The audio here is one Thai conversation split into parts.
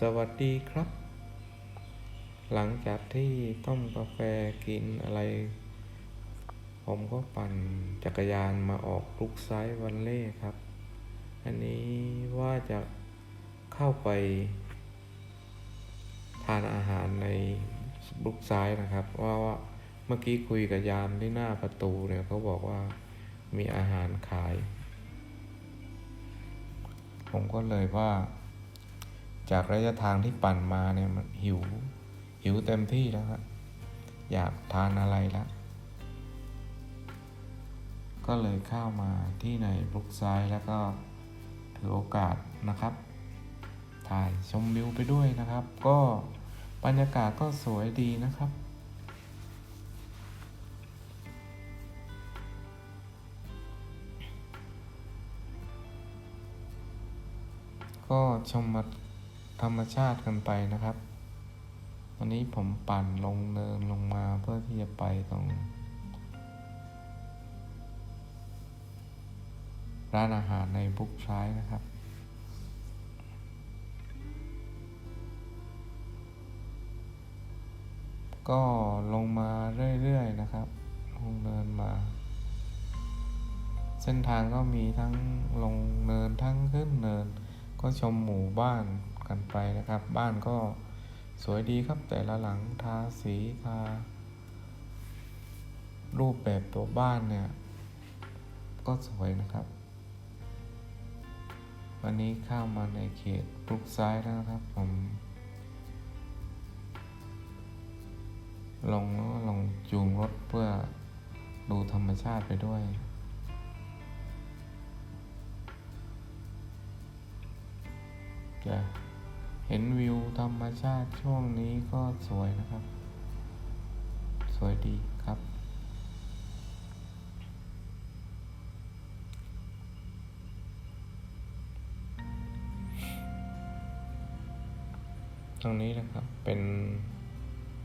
สวัสดีครับ หลังจากที่ต้มกาแฟกินอะไร ผมก็ปั่นจักรยานมาออกลุกไซด์วันเล่ครับ อันนี้ว่าจะเข้าไป ทานอาหารในลุกซ้ายนะครับ ว่าว่าเมื่อกี้คุยกับยามที่หน้าประตูเนี่ยเขาบอกว่ามีอาหารขาย ผมก็เลยว่า จากระยะทางที่ปั่นมาเนี่ยมันหิว หิวเต็มที่แล้วครับอยากทานอะไรล้วก็เลยเข้ามาที่ในบรุกไซด์แล้วก็ถือโอกาสนะครับ ถ่ายชมวิวไปด้วยนะครับ ก็บรรยากาศก็สวยดีนะครับก็ชมมา ธรรมชาติกันไปนะครับวันนี้ผมปั่นลงเนินลงมาเพื่อที่จะไปตรงร้านอาหารในบุ๊กซ้ายนะครับ ก็ลงมาเรื่อยๆนะครับ ลงเนินมา เส้นทางก็มีทั้งลงเนินทั้งขึ้นเนิน ก็ชมหมู่บ้าน กันไปนะครับ บ้านก็สวยดีครับแต่ละหลังทาสีทารูปแบบตัวบ้านเนี่ย ก็สวยนะครับ วันนี้เข้ามาในเขตบรุกไซด์แล้วนะครับ ผม ลงล้วก็ลงจูงรถเพื่อดูธรรมชาติไปด้วยจะ เห็นวิวธรรมชาติช่วงนี้ก็สวยนะครับ สวยดีครับ ตรงนี้นะครับเป็น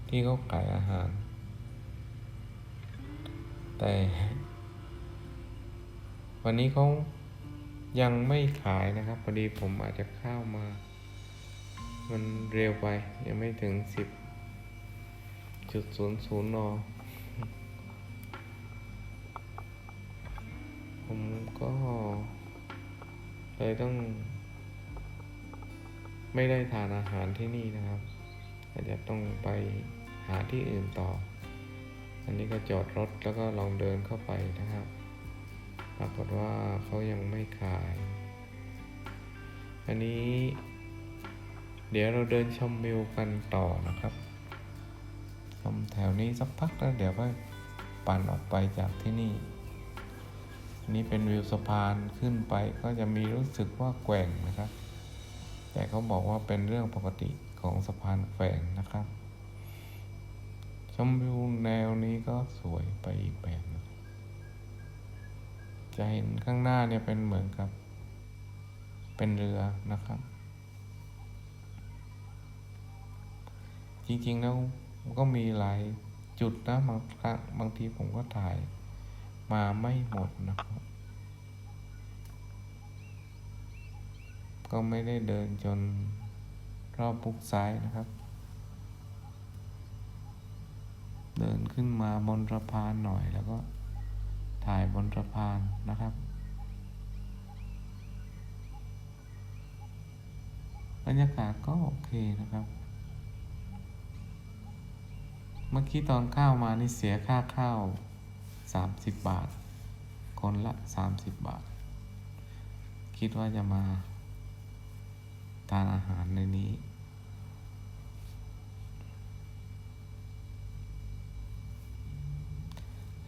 ที่เขาขายอาหาร แต่ วันนี้เขายังไม่ขายนะครับพอดีผมอาจจะเข้ามา มันเร็วไป ยังไม่ถึงสิบจุดศูนย์ศูนย์นอผมก็เลยต้อง ไม่ได้ทานอาหารที่นี่นะครับ อาจจะต้องไปหาที่อื่นต่อ อันนี้ก็จอดรถแล้วก็ลองเดินเข้าไปนะครับ ปรากฏว่าเขายังไม่ขาย อันนี้ เดี๋ยวเราเดินชมวิวกันต่อนะครับ ชมแถวนี้สักพักแล้วเดี๋ยวก็ปั่นออกไปจากที่นี่นนี้เป็นวิวสะพานขึ้นไปก็จะมีรู้สึกว่าแกว่งนะครับ แต่เขาบอกว่าเป็นเรื่องปกติของสะพานแขวนนะครับ ชมวิวแนวนี้ก็สวยไปอีกแบบนึงจะเห็นข้างหน้าเนี่ยเป็นเหมือนกับ เป็นเรือนะครับ จริงๆแล้วก็มีหลายจุดนะบางครั้งบางทีผมก็ถ่ายมาไม่หมดนะครับ ก็ไม่ได้เดินจนรอบบุกซ้ายนะครับ เดินขึ้นมาบนสะพานหน่อยแล้วก็ถ่ายบนสะพานนะครับบรรยากาศก็โอเคนะครับ เมื่อกี้ตอนข้าวมานี่เสียค่าข้าวสามสิบบาท คนละสามสิบบาท คิดว่าจะมาทานอาหารในนี้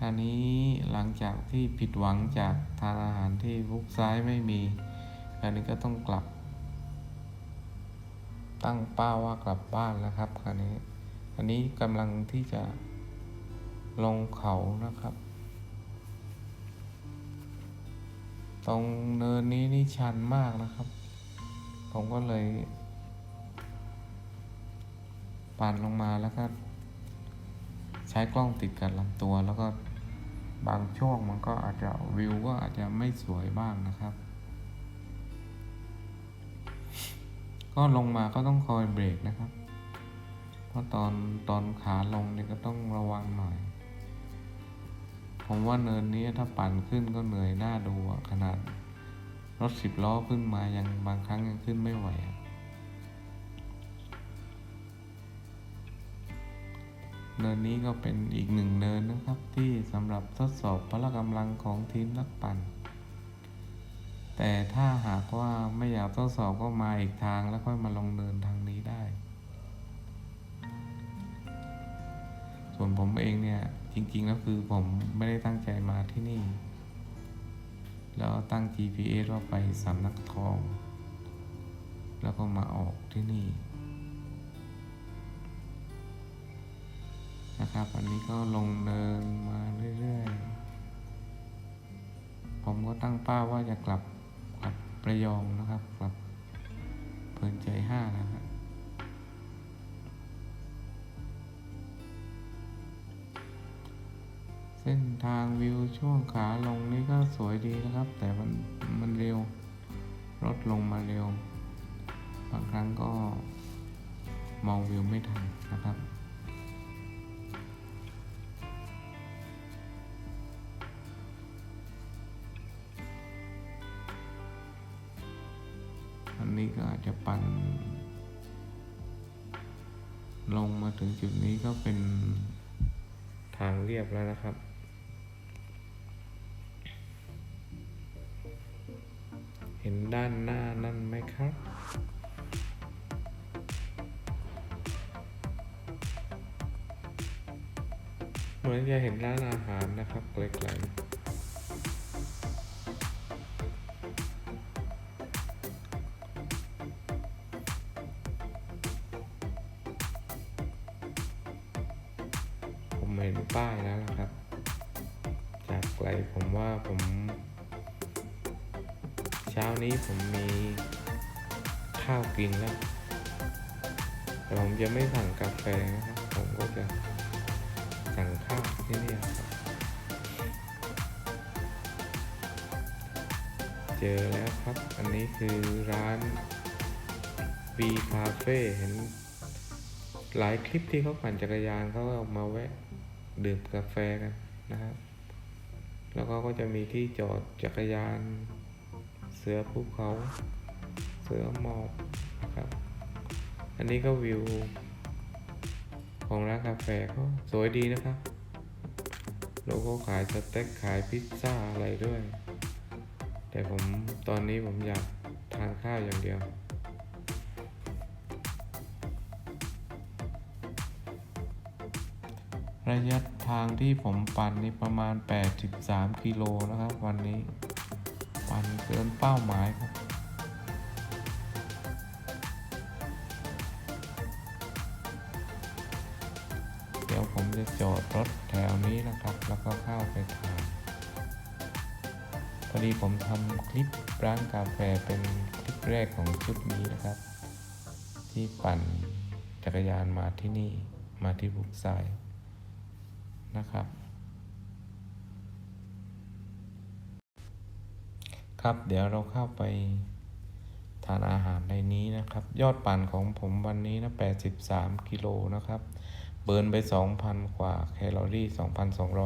อันนี้หลังจากที่ผิดหวังจากทานอาหารที่บุกซ้ายไม่มี อันนี้ก็ต้องกลับ ตั้งเป้าว่ากลับบ้านแล้วครับคราวนี้ อันนี้กำลังที่จะลงเขานะครับ ตรงเนินนี้นี่ชันมากนะครับ ผมก็เลย ปั่นลงมาแล้วก็ ใช้กล้องติดกับลำตัวแล้วก็บางช่วงมันก็อาจจะวิวก็อาจจะไม่สวยบ้างนะครับ ก็ก็ลงมาก็ต้องคอยเบรกนะครับ เพราะตอนตอนขาลงเนี่ยก็ต้องระวังหน่อย ผมว่าเนินนี้ถ้าปั่นขึ้นก็เหนื่อยหน้าดูขนาดรถสิบล้อขึ้นมายังบางครั้งยังขึ้นไม่ไหวเนินนี้ก็เป็นอีกหนึ่งเนินนะครับ ที่สำหรับทดสอบพละกำลังของทีมนักปั่น แต่ถ้าหากว่าไม่อยากทดสอบก็มาอีกทางแล้วค่อยมาลงเนินทาง ส่วนผมเองเนี่ย จริง ๆ แล้วคือผมไม่ได้ตั้งใจมาที่นี่ แล้วตั้ง GPS ว่าไปสำนักทอง แล้วก็มาออกที่นี่นะครับ อันนี้ก็ลงเนินมาเรื่อยๆ ผมก็ตั้งเป้าว่าจะกลับกลับประยองนะครับ กลับเพลินใจห้านะ วิวช่วงขาลงนี่ก็สวยดีนะครับ แต่มันมันเร็วรถลงมาเร็ว บางครั้งก็มองวิวไม่ทันนะครับ อันนี้ก็อาจจะปั่นลงมาถึงจุดนี้ก็เป็นทางเรียบแล้วนะครับ ห็นด้านหน้านั่นไหมครับเหมือนจะเห็นร้านอาหารนะครับไกลๆผมเห็นป้ายแล้วนะครับ จากไกลผมว่าผม ช้านี้ผมมีข้าวกินแล้ว แต่ผมจะไม่สั่งกาแฟนะครับ ผมก็จะสั่งข้าวที่นี่ครับ เจอแล้วครับ อันนี้คือร้าน B Cafe เห็นหลายคลิปที่เขาปั่นจักรยานเขาก็มาแวะดื่มกาแฟกันนะครับ แล้วก็ก็จะมีที่จอดจักรยาน สือภูเขา เสือหมอบนะครับ อันนี้ก็วิว ของร้านกาแฟก็สวยดีนะครับโลโก้ขายสเต็กขายพิซซ่าอะไรด้วย แต่ผมตอนนี้ผมอยากทานข้าวอย่างเดียวระยะทางที่ผมปั่นนี่ประมาณ 83 กิโลนะครับ วันนี้ ปั่นเกินเป้าหมายครับเดี๋ยวผมจะจอดรถแถวนี้นะครับ แล้วก็เข้าไปทานพอดีผมทำคลิปร้านกาแฟเป็นคลิปแรกของชุดนี้นะครับ ที่ปั่นจักรยานมาที่นี่มาที่บุกไซนะครับ ครับ เดี๋ยวเราเข้าไปทานอาหารในนี้นะครับ ยอดปั่นของผมวันนี้นะ 83 กิโลนะครับ เบิร์นไป 2,000 กว่าแคลอรี่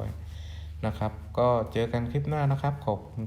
2,200 นะครับ ก็เจอกันคลิปหน้านะครับ ขอบคุณ